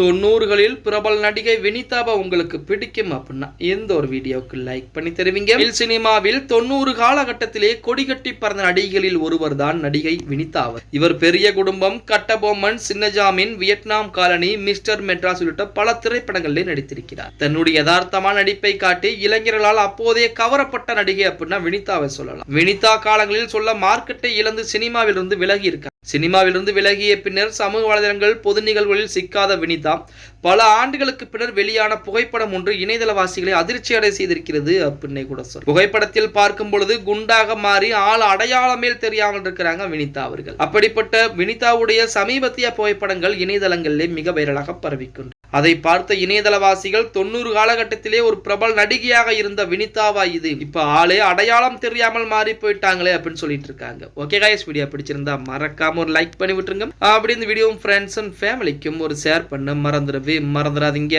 தொண்ணூறுகளில் பிரபல நடிகை வினிதாவை உங்களுக்கு பிடிக்கும் அப்படின்னா எந்த ஒரு வீடியோவுக்கு லைக் பண்ணி தருவீங்க? சினிமாவில் தொண்ணூறு காலகட்டத்திலே கொடிகட்டி பறந்த நடிகைகளில் ஒருவர் தான் நடிகை வினிதா இவர் பெரிய குடும்பம் Kattabomman Chinnajameen Vietnam colony mister Madras உள்ளிட்ட பல திரைப்படங்களிலே நடித்திருக்கிறார். தன்னுடைய யதார்த்தமான நடிப்பை காட்டி இளைஞர்களால் அப்போதைய கவரப்பட்ட நடிகை அப்படின்னா வினிதாவை சொல்லலாம். வினிதா காலங்களில் சொல்ல மார்க்கெட்டை இழந்து சினிமாவிலிருந்து விலகி இருக்கார் சினிமாவிலிருந்து விலகிய பின்னர் சமூக வலைதளங்கள் பொது நிகழ்வுகளில் சிக்காத வினிதா. பல ஆண்டுகளுக்கு பின்னர் வெளியான புகைப்படம் ஒன்று இணையதளவாசிகளை அதிர்ச்சி அடை செய்திருக்கிறது அப்படின்னே கூட சொல். புகைப்படத்தில் பார்க்கும் பொழுது குண்டாக மாறி ஆள் அடையாளமே தெரியாமல் இருக்கிறாங்க வினிதா அவர்கள். அப்படிப்பட்ட வினிதாவுடைய சமீபத்திய புகைப்படங்கள் இணையதளங்களிலே மிக வைரலாக பரவிக்கொண்டு அதை பார்த்த இணையதளவாசிகள் தொண்ணூறு காலகட்டத்திலே ஒரு பிரபல நடிகையாக இருந்த வினிதாவா இது. இப்ப ஆளே அடையாளம் தெரியாமல் மாறி போயிட்டாங்களே அப்படின்னு சொல்லிட்டு இருக்காங்க. ஓகே காய்ஸ் வீடியோ பிடிச்சிருந்தா மறக்காம ஒரு லைக் பண்ணி விட்டுருங்க. அப்படி இந்த வீடியோ ஃப்ரெண்ட்ஸ் அண்ட் ஃபேமிலிக்கும் ஒரு ஷேர் பண்ண மறந்துடவே மறந்துடாதீங்க.